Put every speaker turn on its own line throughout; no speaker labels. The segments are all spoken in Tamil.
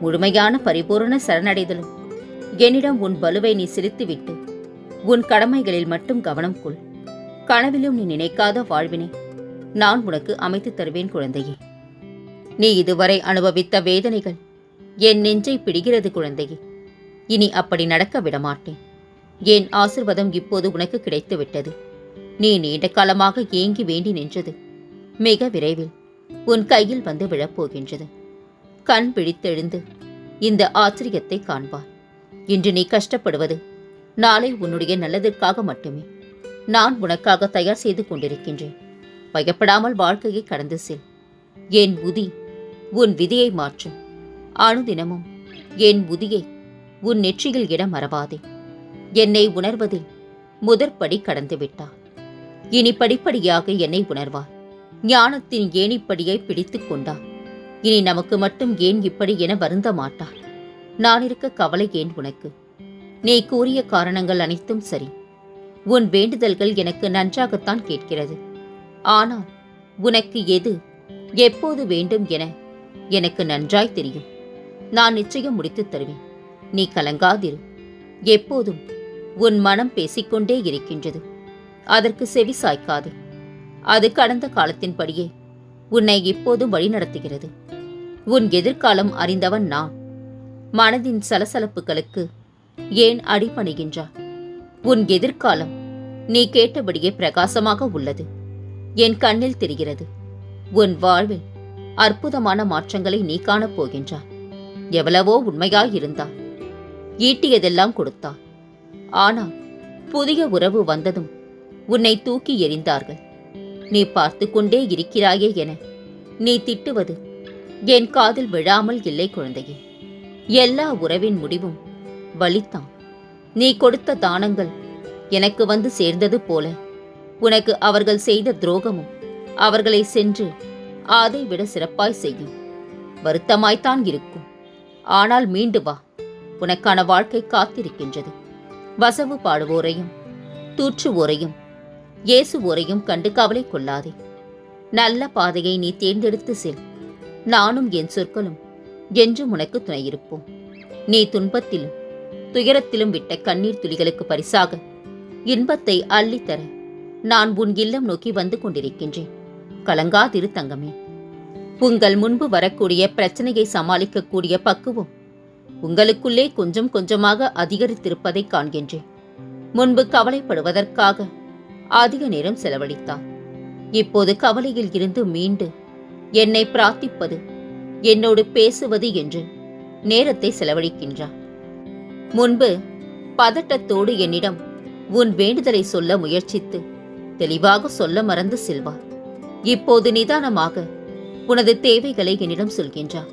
முழுமையான பரிபூரண சரணடைதலும். என்னிடம் உன் பலுவை நீ சிரித்துவிட்டு உன் கடமைகளில் மட்டும் கவனம் கொள். கனவிலும் நீ நினைக்காத வாழ்வினை நான் உனக்கு அமைத்துத் தருவேன் குழந்தையே. நீ இதுவரை அனுபவித்த வேதனைகள் என் நெஞ்சை பிடிகிறது குழந்தையே. இனி அப்படி நடக்க விடமாட்டேன். என் ஆசிர்வாதம் இப்போது உனக்கு கிடைத்துவிட்டது. நீ நீண்ட காலமாக ஏங்கி வேண்டி நின்றது மிக விரைவில் உன் கையில் வந்து விழப்போகின்றது. கண் பிழித்தெழுந்து இந்த ஆச்சரியத்தை காண்பார் இன்று நீ கஷ்டப்படுவது நாளை உன்னுடைய நல்லதற்காக மட்டுமே. நான் உனக்காக தயார் செய்து கொண்டிருக்கின்றேன். பயப்படாமல் வாழ்க்கையை கடந்து செல். என் உதி உன் விதியை மாற்றும் அனுதினமும் என் உதியை உன் நெற்றியில் இட மறவாதே. என்னை உணர்வதில் முதற்படி கடந்துவிட்டார் இனி படிப்படியாக என்னை உணர்வார் ஞானத்தின் ஏணிப்படியை பிடித்துக் கொண்டார் இனி நமக்கு மட்டும் ஏன் இப்படி என வருந்த மாட்டார் நான் இருக்க கவலை ஏன் உனக்கு? நீ கூறிய காரணங்கள் அனைத்தும் சரி. உன் வேண்டுதல்கள் எனக்கு நன்றாகத்தான் கேட்கிறது. ஆனால் உனக்கு எது எப்போது வேண்டும் என எனக்கு நன்றாய் தெரியும். நான் நிச்சயம் முடித்துத் தருவேன். நீ கலங்காதிரு. எப்போதும் உன் மனம் பேசிக்கொண்டே இருக்கின்றது. அதற்கு செவி சாய்க்காது. அது கடந்த காலத்தின்படியே உன்னை இப்போதும் வழிநடத்துகிறது. உன் எதிர்காலம் அறிந்தவன் நான். மனதின் சலசலப்புகளுக்கு ஏன் அடிபணிகின்றாய்? உன் எதிர்காலம் நீ கேட்டபடியே பிரகாசமாக உள்ளது. என் கண்ணில் தெரிகிறது. உன் வாழ்வில் அற்புதமான மாற்றங்களை நீ காணப் போகின்றாய். எவ்வளவோ உண்மையாய் ஈட்டியதெல்லாம் கொடுத்தாய். ஆனால் புதிய உறவு வந்ததும் உன்னை தூக்கி எறிந்தார்கள். நீ பார்த்து கொண்டே இருக்கிறாயே என நீ திட்டுவது என் காதில் விழாமல் இல்லை குழந்தையே. எல்லா உறவின் முடிவும் வலித்தான். நீ கொடுத்த தானங்கள் எனக்கு வந்து சேர்ந்தது போல. உனக்கு அவர்கள் செய்த துரோகமும் அவர்களை சென்று அதை விட சிறப்பாய் செய்யும். வருத்தமாய்த்தான் இருக்கும். ஆனால் மீண்டு வா. உனக்கான வாழ்க்கை காத்திருக்கின்றது. வசவு பாடுவோரையும் தூற்றுவோரையும் இயேசுவோரையும் கண்டு கவலை கொள்ளாதே. நல்ல பாதையை நீ தேர்ந்தெடுத்து செல். நானும் என் சொற்களும் என்றும் உனக்கு துணையிருப்போம். நீ துன்பத்திலும் துயரத்திலும் விட்ட கண்ணீர் துளிகளுக்கு பரிசாக இன்பத்தை அள்ளித்தர நான் உன் இல்லம் நோக்கி வந்து கொண்டிருக்கின்றேன். கலங்காதிரு தங்கமே. உங்கள் முன்பு வரக்கூடிய பிரச்சனையை சமாளிக்கக்கூடிய பக்குவம் உங்களுக்குள்ளே கொஞ்சம் கொஞ்சமாக அதிகரித்திருப்பதை காண்கின்றேன். முன்பு கவலைப்படுவதற்காக அதிக நேரம் செலவழித்தார் இப்போது கவலையில் இருந்து மீண்டு என்னை பிரார்த்திப்பது என்னோடு பேசுவது என்று நேரத்தை செலவழிக்கின்றார். முன்பு பதட்டத்தோடு என்னிடம் உன் வேண்டுதலை சொல்ல முயற்சித்து தெளிவாக சொல்ல மறந்து செல்வார் இப்போது நிதானமாக உனது தேவைகளை என்னிடம் சொல்கின்றார்.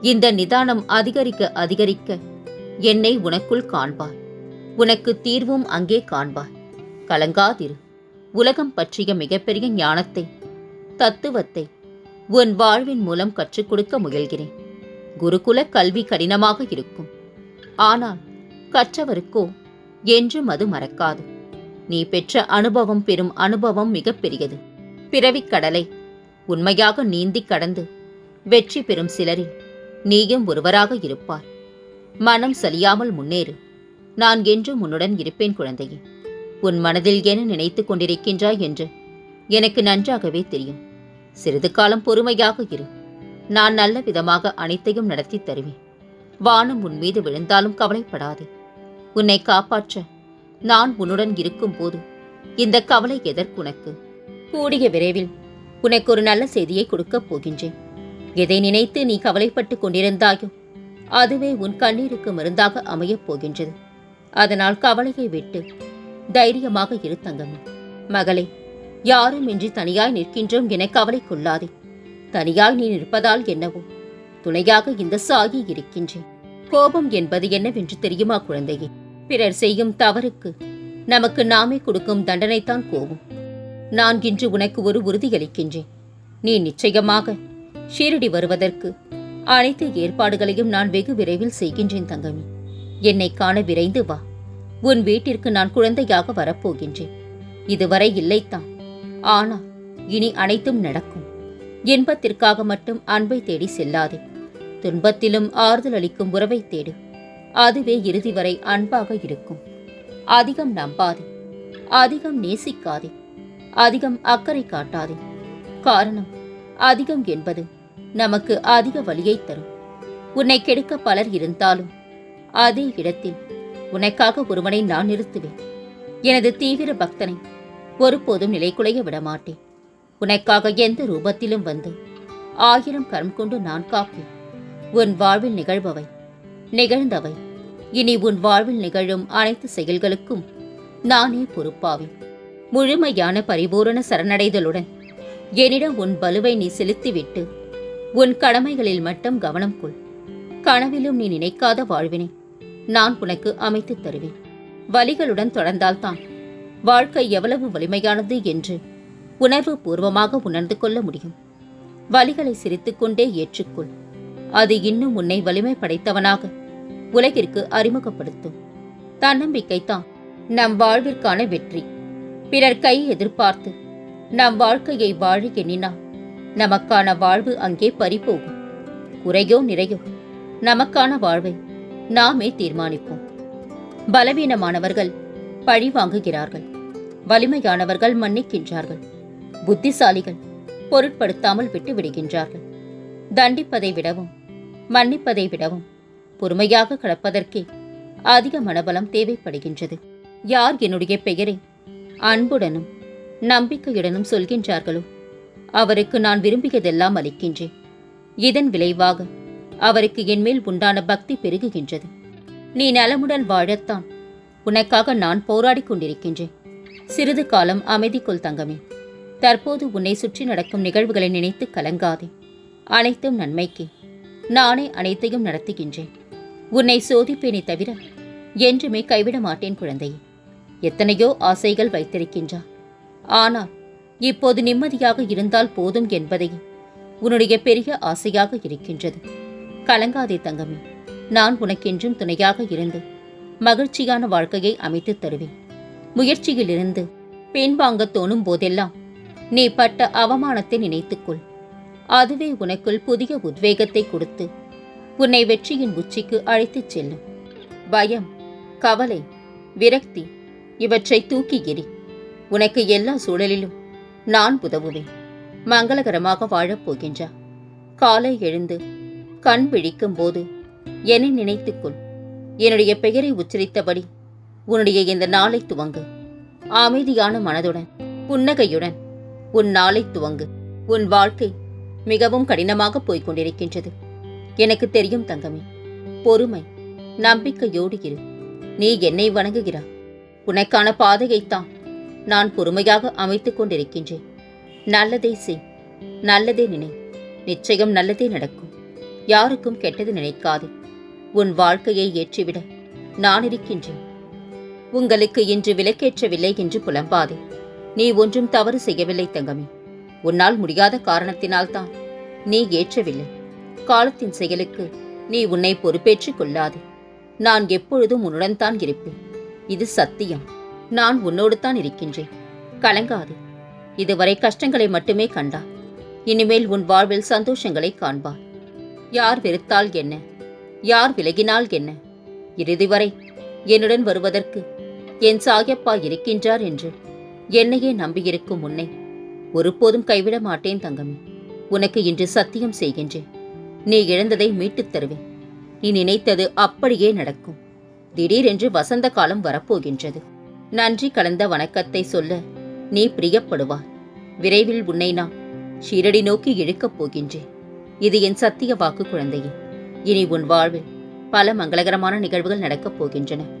இந்த நிதானம் அதிகரிக்க அதிகரிக்க என்னை உனக்குள் காண்பார் உனக்கு தீர்வும் அங்கே காண்பார் கலங்காதிரு. உலகம் பற்றிய மிகப்பெரிய ஞானத்தை தத்துவத்தை உன் வாழ்வின் மூலம் கற்றுக் கொடுக்க முயல்கிறேன். குருகுல கல்வி கடினமாக இருக்கும். ஆனால் கற்றவருக்கோ என்றும் அது மறக்காது. நீ பெற்ற அனுபவம் பெறும் அனுபவம் மிகப்பெரியது பிறவிக் கடலை உண்மையாக நீந்தி கடந்து வெற்றி பெறும் சிலரில் நீயும் ஒருவராக இருப்பார் மனம் சலியாமல் முன்னேறு. நான் என்றும் உன்னுடன் இருப்பேன் குழந்தையே. உன் மனதில் என்ன நினைத்துக் கொண்டிருக்கின்றாய் என்று எனக்கு நன்றாகவே தெரியும். சிறிது காலம் பொறுமையாக இரு. நான் நல்ல விதமாக அனைத்தையும் நடத்தி தருவேன். வானம் உன் மீது விழுந்தாலும் கவலைப்படாதே. உன்னை காப்பாற்ற நான் உன்னுடன் இருக்கும்போது இந்த கவலை எதற்குனக்கு கூடிய விரைவில் உனக்கு ஒரு நல்ல செய்தியை கொடுக்கப் போகின்றேன். எதை நினைத்து நீ கவலைப்பட்டு கொண்டிருந்தாயோ அதுவே உன் கண்ணீருக்கு மருந்தாக அமையப் போகின்றது. அதனால் கவலையை விட்டு தைரியமாக இரு தங்கமே. மகளே யாரும் இன்றி தனியாய் நிற்கின்றோம் என கவலை கொள்ளாதே தனியாய் நீ நிற்பதால் என்னவோ? துணையாக இந்த சாகி இருக்கின்றேன். கோபம் என்பது என்னவென்று தெரியுமா குழந்தையே? பிறர் செய்யும் தவறுக்கு நமக்கு நாமே கொடுக்கும் தண்டனைத்தான் கோபம். நான் இன்று உனக்கு ஒரு உறுதியளிக்கின்றேன் நீ நிச்சயமாக ஷீரடி வருவதற்கு அனைத்து ஏற்பாடுகளையும் நான் வெகு விரைவில் செய்கின்றேன் தங்கமி. என்னை காண விரைந்து வா. உன் வீட்டிற்கு நான் குழந்தையாக வரப்போகின்றேன். இதுவரை இல்லைத்தான். ஆனால் இனி அனைத்தும் நடக்கும். இன்பத்திற்காக மட்டும் அன்பை தேடி செல்லாதே. துன்பத்திலும் ஆறுதல் அளிக்கும் உறவை தேடு. அதுவே இறுதி வரை அன்பாக இருக்கும். அதிகம் நம்பாதே. அதிகம் நேசிக்காதே. அதிகம் அக்கறை காட்டாதே. காரணம் அதிகம் என்பது நமக்கு அதிக வழியை தரும். உன்னை கெடுக்க பலர் இருந்தாலும் அதே இடத்தில் உனக்காக ஒருவனை நான் நிறுத்துவேன். எனது தீவிர பக்தனை ஒருபோதும் நிலைகுலைய விடமாட்டேன். உனக்காக எந்த ரூபத்திலும் வந்து ஆயிரம் கரம் கொண்டு நான் காப்பேன். உன் வாழ்வில் நிகழ்பவை நிகழ்ந்தவை. இனி உன் வாழ்வில் நிகழும் அனைத்து செயல்களுக்கும் நானே பொறுப்பாவேன். முழுமையான பரிபூரண சரணடைதலுடன் என்னிடம் உன் பலுவை நீ செலுத்திவிட்டு உன் கடமைகளில் மட்டும் கவனம் கொள். கனவிலும் நீ நினைக்காத வாழ்வினை நான் உனக்கு அமைத்துத் தருவேன். வலிகளுடன் தொடர்ந்தால்தான் வாழ்க்கை எவ்வளவு வலிமையானது என்று உணர்வு பூர்வமாக உணர்ந்து கொள்ள முடியும். வலிகளை சிரித்துக்கொண்டே ஏற்றுக்கொள். அது இன்னும் உன்னை வலிமை படைத்தவனாக உலகிற்கு அறிமுகப்படுத்தும். தன்னம்பிக்கைத்தான் நம் வாழ்விற்கான வெற்றி. பிறர் கை எதிர்பார்த்து நம் வாழ்க்கையை வாழ எண்ணினால் நமக்கான வாழ்வு அங்கே பறிபோகும். குறையோ நிறையோ நமக்கான வாழ்வை நாமே தீர்மானிப்போம். பலவீனமானவர்கள் பழி வாங்குகிறார்கள். வலிமையானவர்கள் மன்னிக்கின்றார்கள். புத்திசாலிகள் பொருட்படுத்தாமல் விட்டு விடுகின்றார்கள். தண்டிப்பதை விடவும் மன்னிப்பதை விடவும் பொறுமையாக கடப்பதற்கே அதிக மனபலம் தேவைப்படுகின்றது. யார் என்னுடைய பெயரை அன்புடனும் நம்பிக்கையுடனும் சொல்கின்றார்களோ அவருக்கு நான் விரும்பியதெல்லாம் அளிக்கின்றேன். இதன் விளைவாக அவருக்கு என்மேல் உண்டான பக்தி பெருகுகின்றது. நீ நலமுடன் வாழத்தான். உனக்காக நான் போராடிக் கொண்டிருக்கின்றேன். சிறிது காலம் அமைதிக்குள் தங்கமே. தற்போது உன்னை சுற்றி நடக்கும் நிகழ்வுகளை நினைத்து கலங்காதே. அனைத்தும் நன்மைக்கே. நானே அனைத்தையும் நடத்துகின்றேன். உன்னை சோதிப்பேனே தவிர என்றுமே கைவிட மாட்டேன் குழந்தையே. எத்தனையோ ஆசைகள் வைத்திருக்கின்றார் ஆனால் இப்போது நிம்மதியாக இருந்தால் போதும் என்பதை உன்னுடைய பெரிய ஆசையாக இருக்கின்றது. கலங்காதே தங்கமே. நான் உனக்கென்றும் துணையாக இருந்து மகிழ்ச்சியான வாழ்க்கையை அமைத்துத் தருவேன். முயற்சியிலிருந்து பெண் வாங்க தோணும் போதெல்லாம் நீ பட்ட அவமானத்தை நினைத்துக்கொள். அதுவே உனக்குள் புதிய உத்வேகத்தை கொடுத்து உன்னை வெற்றியின் உச்சிக்கு அழைத்துச் செல்லும். பயம் கவலை விரக்தி இவற்றை தூக்கி எறி உனக்கு எல்லா சூழலிலும் நான் உதவுவேன். மங்களகரமாக வாழப்போகின்றா காலை எழுந்து கண் விழிக்கும் போது என்னை நினைத்துக்கொள். என்னுடைய பெயரை உச்சரித்தபடி உன்னுடைய இந்த நாளை துவங்கு. அமைதியான மனதுடன் புன்னகையுடன் உன் நாளை துவங்கு. உன் வாழ்க்கை மிகவும் கடினமாக போய்க் கொண்டிருக்கின்றது எனக்கு தெரியும் தங்கமே பொறுமை நம்பிக்கையோடு இரு. நீ என்னை வணங்குகிறாய். உனக்கான பாதையைத்தான் நான் பொறுமையாக அமைத்துக் கொண்டிருக்கின்றேன். நல்லதே செய் நல்லதே நினை. நிச்சயம் நல்லதே நடக்கும். யாருக்கும் கெட்டது நினைக்காது. உன் வாழ்க்கையை ஏற்றிவிட நான் இருக்கின்றேன். உங்களுக்கு இன்று விலக்கேற்றவில்லை என்று புலம்பாதே. நீ ஒன்றும் தவறு செய்யவில்லை தங்கமே. உன்னால் முடியாத காரணத்தினால்தான் நீ ஏற்றவில்லை. காலத்தின் செயலுக்கு நீ உன்னை பொறுப்பேற்றுக் கொள்ளாதே. நான் எப்பொழுதும் உன்னுடன் தான் இருப்பேன். இது சத்தியம். நான் உன்னோடு தான் இருக்கின்றேன். கலங்காதே. இதுவரை கஷ்டங்களை மட்டுமே கண்டா. இனிமேல் உன் வாழ்வில் சந்தோஷங்களை காண்பார் யார் வெறுத்தால் என்ன? யார் விலகினால் என்ன? இறுதி வரை என்னுடன் வருவதற்கு என் சாயப்பா இருக்கின்றார் என்று என்னையே நம்பியிருக்கும் உன்னை ஒருபோதும் கைவிட மாட்டேன் தங்கமே. உனக்கு இன்று சத்தியம் செய்கின்றேன். நீ இழந்ததை மீட்டுத் தருவேன். நீ நினைத்தது அப்படியே நடக்கும். திடீரென்று வசந்த காலம் வரப்போகின்றது. நன்றி கலந்த வணக்கத்தை சொல்ல நீ பிரியப்படுவாய். விரைவில் உன்னை நான் ஷீரடி நோக்கி இழுக்கப் போகின்றேன். இது என் சத்திய வாக்கு குழந்தையே. இனி உன் வாழ்வில் பல மங்களகரமான நிகழ்வுகள் நடக்கப் போகின்றன.